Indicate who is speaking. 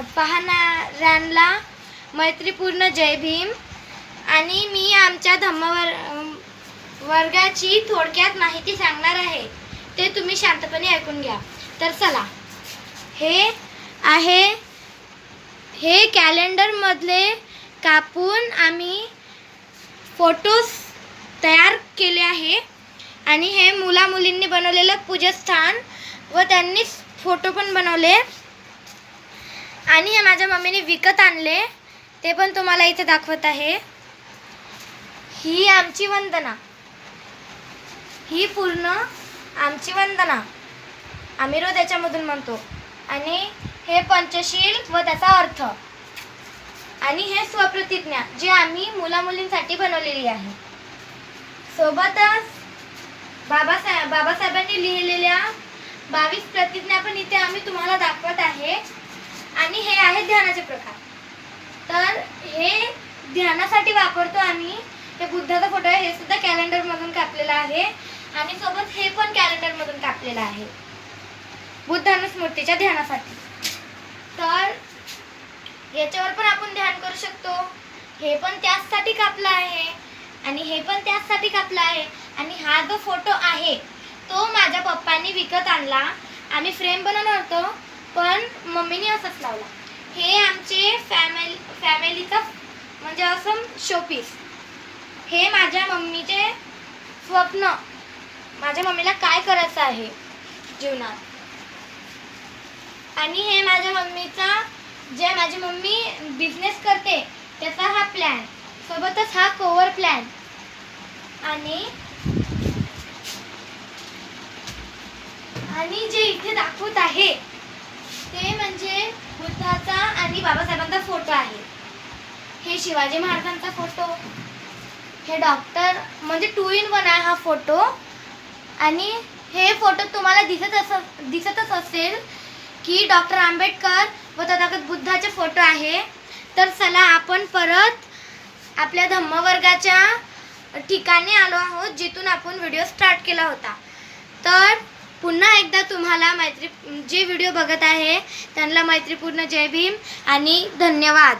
Speaker 1: पाहणाऱ्यांना मैत्रीपूर्ण जय भीम. आणि मी आमच्या धम्मवर वर्गाची थोडक्यात माहिती सांगणार आहे. ते तुम्ही शांतपणे ऐकून घ्या. तर चला. हे आहे हे कॅलेंडरमधले कापून आम्ही फोटोज तयार केले आहे. आणि हे मुलामुलींनी बनवलेलं पूजस्थान व त्यांनीच फोटो पण बनवले. आणि हे माझ्या मम्मीने विकत आणले. ते पण तुम्हाला इथे दाखवत आहे. ही आमची वंदना. ही पूर्ण आमची वंदना. आम्ही रोज याच्यामधून म्हणतो. आणि हे पंचशील व त्याचा अर्थ. आणि हे स्वप्रतिज्ञा जी आम्ही मुलामुलींसाठी बनवलेली आहे. सोबतच बाबासाहेब बाबासाहेबांनी लिहिलेल्या बावीस प्रतिज्ञा पण इथे आम्ही तुम्हाला दाखवत आहे. आणि हे आहे ध्यानाचे प्रकार. तर हे ध्यानासाठी वापरतो आम्ही. हे बुद्धाचा फोटो आहे हे सुद्धा कॅलेंडर मधून कापलेलं आहे. आणि सोबत हे पण कॅलेंडर मधून कापलेलं आहे. बुद्धाने स्मृतीच्या ध्यानासाठी. तर याच्यावर पण आपण ध्यान करू शकतो. हे पण त्याचसाठी कापलं आहे. आणि हे पण त्याचसाठी कापलं आहे. आणि हा जो फोटो आहे तो माझ्या पप्पांनी विकत आणला. आम्ही फ्रेम बनवणार होतो. पण मम्मीने असंच लावला. हे आमचे फॅमिली फॅमिलीचं म्हणजे असं शोपीस हे माझ्या मम्मीचे स्वप्न. माझ्या मम्मीला काय करायचं आहे जीवनात? आणि हे माझ्या मम्मीचा जे माझी मम्मी बिझनेस करते त्याचा हा प्लॅन सोबतच हा कोवर प्लॅन आणि आणि जे इथे दाखवत आहे बुद्धाचा आणि बाबासाहेबांचा फोटो आहे. हे शिवाजी महाराजांचा फोटो हे डॉक्टर म्हणजे टू इन वन आहे हा फोटो आणि हे फोटो तुम्हाला दिसत अस दिसतच असेल की डॉक्टर आंबेडकर व तथागत बुद्धाचे फोटो आहे. तर चला आपण परत आपल्या धम्मवर्गाच्या ठिकाणी आलो आहोत जिथून आपण व्हिडिओ स्टार्ट केला होता. तर पुन्हा एकदा तुम्हाला मैत्री जे व्हिडिओ बघत आहे त्यांना मैत्रीपूर्ण जय भीम आणि धन्यवाद.